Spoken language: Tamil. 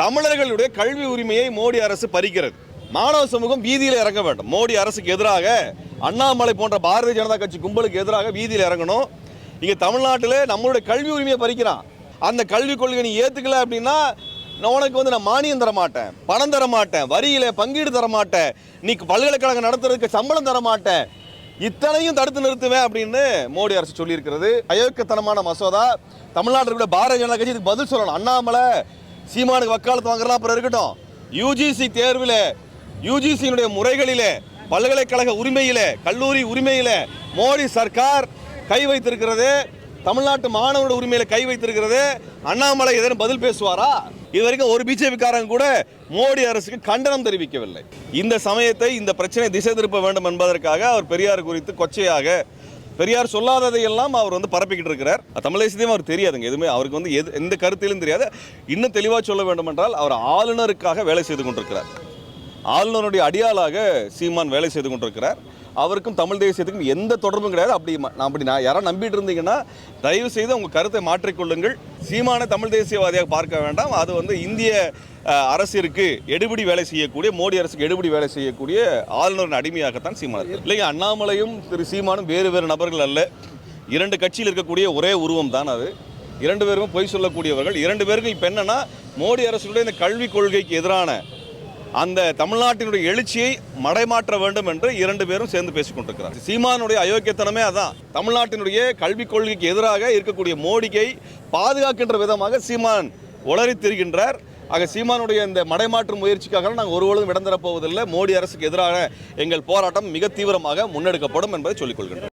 தமிழர்களுடைய கல்வி உரிமையை மோடி அரசு பறிக்கிறது. மாணவ சமூகம் வீதியில் இறங்க வேண்டும். மோடி அரசுக்கு எதிராக அண்ணாமலை போன்ற பாரதிய ஜனதா கட்சி கும்பலுக்கு எதிராக வீதியில் இறங்கணும். இங்கே தமிழ்நாட்டில் நம்மளுடைய கல்வி உரிமையை பறிக்கிறான். அந்த கல்விக் கொள்கை நீ ஏற்றுக்கல அப்படின்னா நான் உனக்கு வந்து நான் மானியம் தர மாட்டேன் பணம் தர மாட்டேன் வரியில பங்கீடு தர மாட்டேன் நீ பல்கலைக்கழகம் நடத்துறதுக்கு சம்பளம் தர மாட்டேன். இத்தனையும் தடுத்து நிறுத்துவேன் அப்படின்னு மோடி அரசு சொல்லியிருக்கிறது. அயோக்கியத்தனமான மசோதா. தமிழ்நாட்டில் இருக்கிற பாரதிய ஜனதா கட்சி இதுக்கு பதில் சொல்லணும். அண்ணாமலை சீமானுக்கு வக்காலத்து வாங்குறலாம் அப்புறம் இருக்கட்டும். யூஜிசி தேர்வில் யூஜிசியினுடைய முறைகளிலே பல்கலைக்கழக உரிமையிலே கல்லூரி உரிமையிலே மோடி சர்க்கார் கை வைத்திருக்கிறது. தமிழ்நாட்டு மாணவரோட உரிமையில கை வைத்திருக்கிறது. அண்ணாமலை எதனும் பதில் பேசுவாரா? இது வரைக்கும் ஒரு பிஜேபிக்காரங்க கூட மோடி அரசுக்கு கண்டனம் தெரிவிக்கவில்லை. இந்த சமயத்தை இந்த பிரச்சனை திசை திருப்ப வேண்டும் என்பதற்காக அவர் பெரியார் குறித்து கொச்சையாக பெரியார் சொல்லாததையெல்லாம் அவர் வந்து பரப்பிக்கிட்டு இருக்கிறார். தமிழகத்தையும் அவர் தெரியாதுங்க. எதுவுமே அவருக்கு வந்து எது எந்த கருத்திலும் தெரியாது. இன்னும் தெளிவாக சொல்ல வேண்டும் என்றால் அவர் ஆளுநருக்காக வேலை செய்து கொண்டிருக்கிறார். ஆளுநருடைய அடியாளாக சீமான் வேலை செய்து கொண்டிருக்கிறார். அவருக்கும் தமிழ் தேசியத்துக்கும் எந்த தொடர்பும் கிடையாது. அப்படி நான் அப்படி நான் யாராவது நம்பிட்டு இருந்தீங்கன்னா தயவு செய்து உங்கள் கருத்தை மாற்றிக்கொள்ளுங்கள் சீமான தமிழ் தேசியவாதியாக பார்க்க வேண்டாம். அது வந்து இந்திய அரசிற்கு எடுபடி வேலை செய்யக்கூடிய மோடி அரசுக்கு எடுபடி வேலை செய்யக்கூடிய ஆளுநரின் அடிமையாகத்தான் சீமான் இருக்கு இல்லைங்க அண்ணாமலையும் திரு சீமானும் வேறு வேறு நபர்கள் அல்ல. இரண்டு கட்சியில் இருக்கக்கூடிய ஒரே உருவம் தான் அது. இரண்டு பேருமே பொய் சொல்லக்கூடியவர்கள். இரண்டு பேருக்கும் இப்போ என்னன்னா மோடி அரசுடைய இந்த கல்விக் கொள்கைக்கு எதிரான அந்த தமிழ்நாட்டினுடைய எழுச்சியை மடைமாற்ற வேண்டும் என்று இரண்டு பேரும் சேர்ந்து பேசிக் கொண்டிருக்கிறார் சீமானுடைய அயோக்கியத்தனமே அதான். தமிழ்நாட்டினுடைய கல்விக் கொள்கைக்கு எதிராக இருக்கக்கூடிய மோடியை பாதுகாக்கின்ற விதமாக சீமான் உளறித் திரிகின்றார். ஆக சீமானுடைய இந்த மடைமாற்று முயற்சிக்காக நாங்கள் ஒருபொழுதும் இடம் தரப்போவதில்லை. மோடி அரசுக்கு எதிராக எங்கள் போராட்டம் மிக தீவிரமாக முன்னெடுக்கப்படும் என்பதை சொல்லிக் கொள்கின்றோம்.